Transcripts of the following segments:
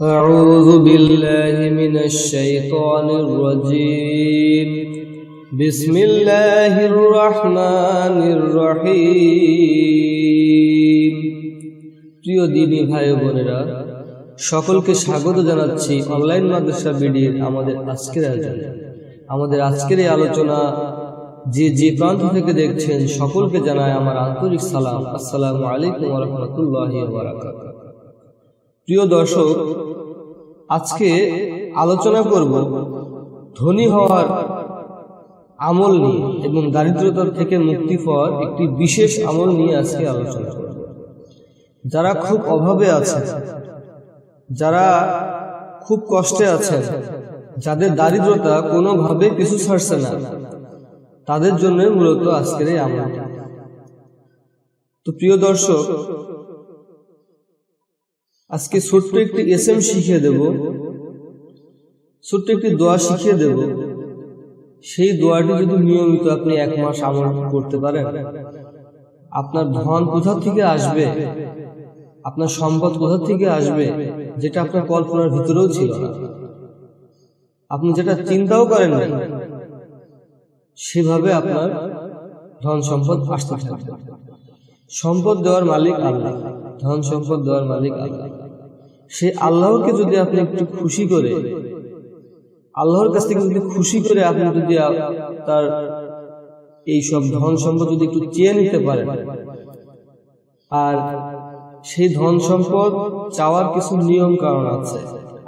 أعوذ بالله من الشيطان الرجيم بسم الله الرحمن الرحيم প্রিয় দিনী ভাই ও বোনেরা সকলকে স্বাগত জানাচ্ছি অনলাইন মাদ্রাসা বিডির আমাদের আজকের আয়োজনে আমাদের আজকের এই আলোচনা যে যে প্রান্ত থেকে দেখছেন সকলকে জানায় আমার আন্তরিক সালাম আসসালামু আলাইকুম রহমতুল্লাহ প্রিয় দর্শক, আজকে আলোচনা করব ধনী হওয়ার আমল নিয়ে এবং দারিদ্রতা থেকে মুক্তি পাওয়ার একটি বিশেষ আমল নিয়ে আজকে আলোচনা করব। যারা খুব অভাবে আছে যারা খুব কষ্টে আছেন, যাদের দারিদ্রতা কোনোভাবে পিছু ছাড়ছে না, তাদের জন্য মূলত আজকের এই আমলটি। তো প্রিয় দর্শক আজকে ছোট্ট একটি এস এম শিখিয়ে দেব। ছোট্ট একটি দোয়া শিখিয়ে দেব। সেই দোয়াটি যদি নিয়মিত আপনি এক মাস আমল করতে পারেন, আপনার ধন কোথা থেকে আসবে? আপনার সম্পদ কোথা থেকে আসবে? যেটা আপনার কল্পনার ভিতরেও ছিল আপনি যেটা চিন্তাও করেন সেভাবে আপনার ধন সম্পদ আসতে সম্পদ দেওয়ার মালিক আল্লাহ। ধন সম্পদ দেওয়ার মালিক আল্লাহ। সেই আল্লাহকে যদি আপনি একটু খুশি করে, আল্লাহর কাছ থেকে যদি খুশি করে আপনি যদি তার এই সব ধন সম্পদ যদি একটু চেয়ে নিতে পারেন, আর সেই ধন সম্পদ চাওয়ার কিছু নিয়ম কারণ আছে।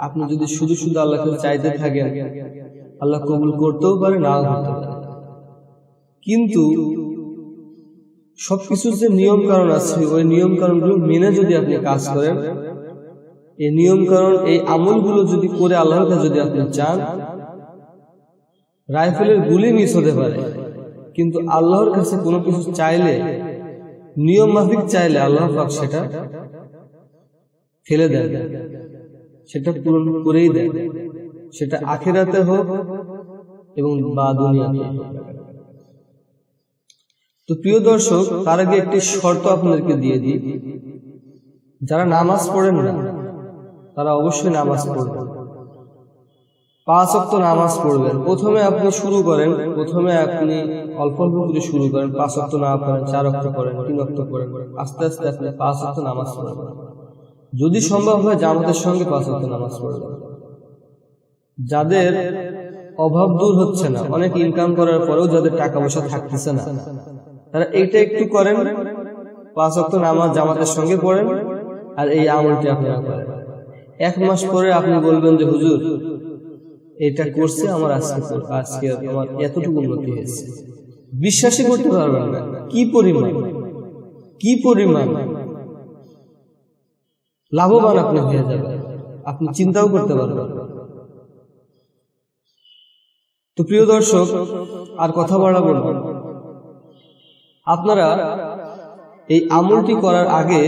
আপনি যদি শুধু শুধু আল্লাহকে চাইতে থাকেন, আল্লাহ কবুল করতেও পারে, নাও করতে পারে। কিন্তু সবকিছুর যে নিয়ম কারণ আছে, ওই নিয়ম কারণগুলো মেনে যদি আপনি কাজ করেন এই নিয়ম কারণ এই আমলগুলো যদি করে আল্লাহর কাছে যদি আপনি চান, রাইফেলের গুলি মিস হতে পারে। কিন্তু আল্লাহর কাছে কোনো কিছু চাইলে, নিয়ম মাফিক চাইলে আল্লাহ পাক সেটা ফেলে দেয় সেটা পূরণ করেই দেয় সেটা আখেরাতে হোক এবং বা দুনিয়াতে তো প্রিয় দর্শক, তার আগে একটি শর্ত আপনাদেরকে দিয়ে দিই। যারা নামাজ পড়েন না তারা অবশ্যই নামাজ পড়বেন পাঁচ অক্ত নামাজ পড়বেন। প্রথমে আপনি শুরু করেন, প্রথমে আপনি অল্প অল্প করে শুরু করেন, পাঁচ অক্ত না পড়েন, চার অক্ত করেন তিন অক্ত করেন আস্তে আস্তে আপনি পাঁচ অক্ত নামাজ পড়বেন। যদি সম্ভব হয় জামাতের সঙ্গে পাঁচ অক্ত নামাজ পড়বেন। যাদের অভাব দূর হচ্ছে না, অনেক ইনকাম করার পরেও যাদের টাকা পয়সা থাকতেছে না, তারা এইটা একটু করেন, পাঁচ অক্ট নামাজ জামাতের সঙ্গে পড়েন, আর এই আমলটি আপনারা করেন। এক মাস পরে আপনি বলবেন যে, হুজুর, এটা করছে আমার আজকে আজকে আমার এতটুকু উন্নতি হয়েছে। বিশ্বাসই করতে পারবেন না। কি পরিমাণ? কি পরিমাণ? লাভবান আপনি হয়ে যাবেন। আপনি চিন্তাও করতে পারবেন তো প্রিয় দর্শক, আর কথা বাড়াবো না। আপনারা এই আমলটি করার আগে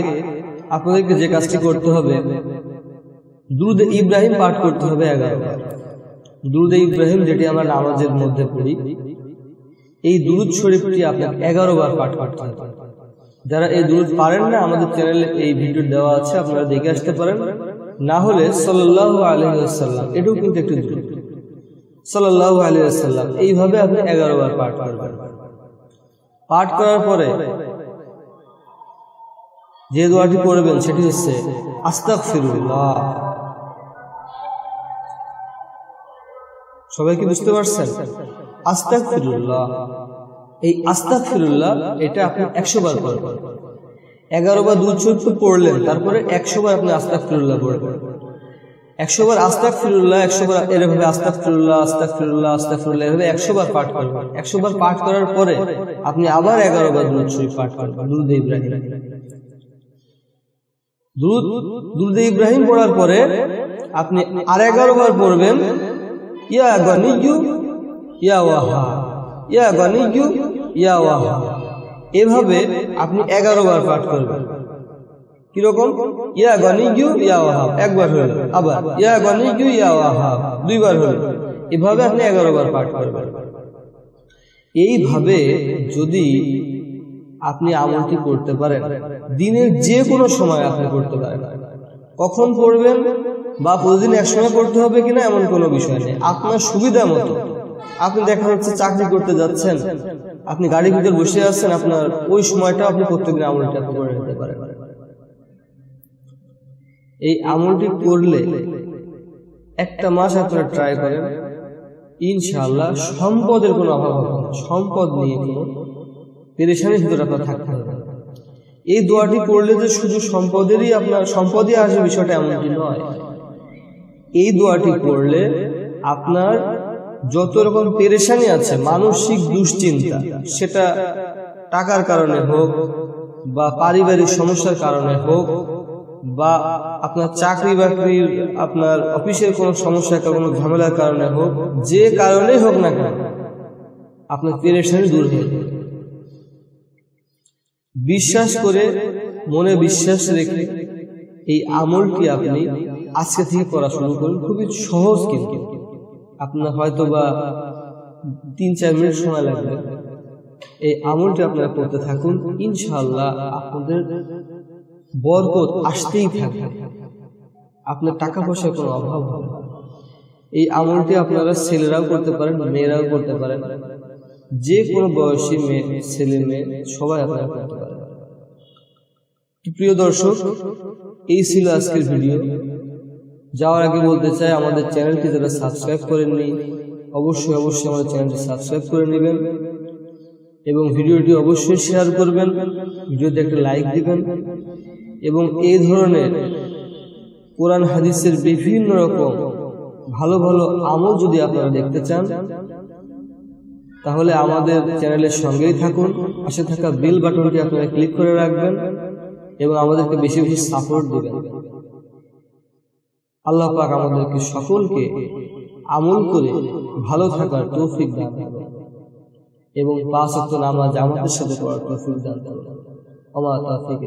আপনাদেরকে যে কাজটি করতে হবে দুরুদে ইব্রাহিম পাঠ করতে হবে এগারো। বার দুরুদে ইব্রাহিম যেটি আমরা নামাজের মধ্যে পড়ি, এই দুরুদ শরীফটি আপনাকে এগারো বার পাঠ করতে হবে। যারা এই দুরুদ পারেন না, আমাদের চ্যানেলে এই ভিডিও দেওয়া আছে, আপনারা দেখে আসতে পারেন। না হলে সাল্লাহ আলহিহাল্লাম এটাও কিন্তু একটি দুরুদ সাল্লাহ আলহিহাল্লাম এইভাবে আপনি এগারো বার পাঠ করবেন। পাঠ করার পরে যে দোয়াটি করবেন সেটি হচ্ছে আস্তাক ফিরুল্লাহ সবাই কি বুঝতে পারছেন? আস্তাক ফিরুল্লাহ এই আস্তাক ফিরুল্লাহ এটা আপনি একশো বার করবেন এগারো বার দুধ চরিত্র পড়লেন, তারপরে একশো বার আপনি আস্তাক ফিরুল্লাহ পড়বেন। একশো বার আস্তাক ফিরুল্লাহ একশো বার এরভাবে আস্তাক ফিরুল্লাহ আস্তাক ফিরুল্লাহ আস্তাক ফিরুল্লাহ এভাবে একশো বার পাঠ করবেন একশো বার পাঠ করার পরে আপনি আবার এগারো বার দুরুদ শরীফ পাঠ করবেন দুরুদ ইব্রাহিম। দুরুদ দুরুদ ইব্রাহিম পড়ার পরে আপনি আর এগারো বার পড়বেন। ইয়া গনিজু ইয়া ওয়াহা ইয়া গনিজু ইয়া ওয়াহা এভাবে আপনি এগারো বার পাঠ করবেন। কীরকম? ইয়া গনিজু ইয়া ওয়াহাব একবার হইল আবার ইয়া গনিজু ইয়া ওয়াহাব দুইবার হইল এভাবে আপনি এগারো বার পাঠ করবেন। এইভাবে যদি আপনি আমলটি করতে পারেন, দিনের যে কোনো সময় আপনি করতে পারেন। কখন পড়বেন? বা প্রতিদিন একসময় পড়তে হবে কিনা এমন কোনো বিষয় নেই। আপনার সুবিধা মতো। আপনি দেখা যাচ্ছে চাকরি করতে যাচ্ছেন। আপনি গাড়ির ভিতর বসে আছেন, আপনার ওই সময়টা আপনি প্রত্যেকদিন আমলটা করে নিতে পারেন। এই আমলটি করলে একটা মাস আপনারা ট্রাই করেন, ইনশাআল্লাহ সম্পদের কোনো অভাব হবে সম্পদ নিয়ে কোনো পেরেশানির ভিতরে আপনার থাকতে হবে এই দোয়াটি পড়লে যে শুধু সম্পদেরই আপনার সম্পদই আসবে বিষয়টা এমনটি নয়। এই দোয়াটি পড়লে আপনার যত রকম পেরেশানি আছে, মানসিক দুশ্চিন্তা, সেটা টাকার কারণে হোক বা পারিবারিক সমস্যার কারণে হোক বা আপনার চাকরি বাকরির আপনার অফিসের কোনো সমস্যা, কোনো ঝামেলার কারণে হোক, যে কারণেই হোক না কেন, আপনার পেরেশানি দূর হয়ে বিশ্বাস করে, মনে বিশ্বাস রেখে এই আমলটি আপনি আজকে থেকে করা শুরু করুন। খুবই সহজ কিন্তু। আপনার হয়তো বা তিন চার মিনিট সময় লাগবে। এই আমলটি আপনারা করতে থাকুন। ইনশাআল্লাহ আপনাদের বরকত আসতেই থাকবে। আপনার টাকা পয়সার কোনো অভাব হবে। এই আমলটি আপনারা ছেলেরাও করতে পারেন মেয়েরাও করতে পারেন। যে কোনো বয়সী মেয়ে ছেলে মেয়ে সবাই আপনারা করতে পারেন। প্রিয় দর্শক এই ছিল আজকের ভিডিও। যাওয়ার আগে বলতে চাই, আমাদের চ্যানেলটি যারা সাবস্ক্রাইব করেননি, অবশ্যই অবশ্যই আমাদের চ্যানেলটি সাবস্ক্রাইব করে নেবেন এবং ভিডিওটি অবশ্যই শেয়ার করবেন, ভিডিওতে একটা লাইক দিবেন এবং এই ধরনের কোরআন হাদিসের বিভিন্ন রকম ভালো ভালো আমল যদি আপনারা দেখতে চান, তাহলে আমাদের চ্যানেলের সঙ্গেই থাকুন। পাশে থাকা বেল বাটনটি আপনারা ক্লিক করে রাখবেন এবং আমাদেরকে বেশি বেশি সাপোর্ট দিবেন। আল্লাহ পাক আমাদেরকে সকলকে আমল করে ভালো থাকার তৌফিক দান করুন। এবং পাঁচ নামাজ আমাদের সাথে পড়ার তৌফিক দান করুন। আমার তৌফিক।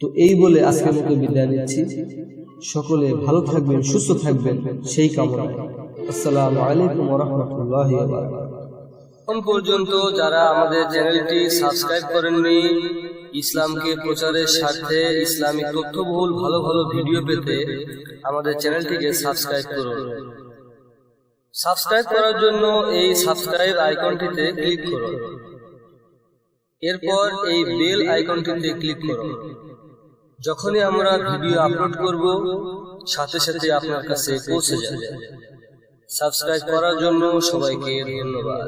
তো এই বলে আজকের মতো বিদায় নিচ্ছি। সকলে ভালো থাকবেন, সুস্থ থাকবেন, সেই কামনায়। আসসালামু আলাইকুম রহমতুল্লাহ এখন পর্যন্ত যারা আমাদের চ্যানেলটি সাবস্ক্রাইব করেননি ইসলামকে প্রচারের স্বার্থে ইসলামিক তথ্যবহুল ভালো ভালো ভিডিও পেতে আমাদের চ্যানেলটিকে সাবস্ক্রাইব করুন। সাবস্ক্রাইব করার জন্য এই সাবস্ক্রাইব আইকনটিতে ক্লিক করুন। এরপর এই বেল আইকনটিতে ক্লিক করুন। যখনই আমরা ভিডিও আপলোড করব, সাথে সাথে আপনার কাছে পৌঁছে যাবে। সাবস্ক্রাইব করার জন্য সবাইকে ধন্যবাদ।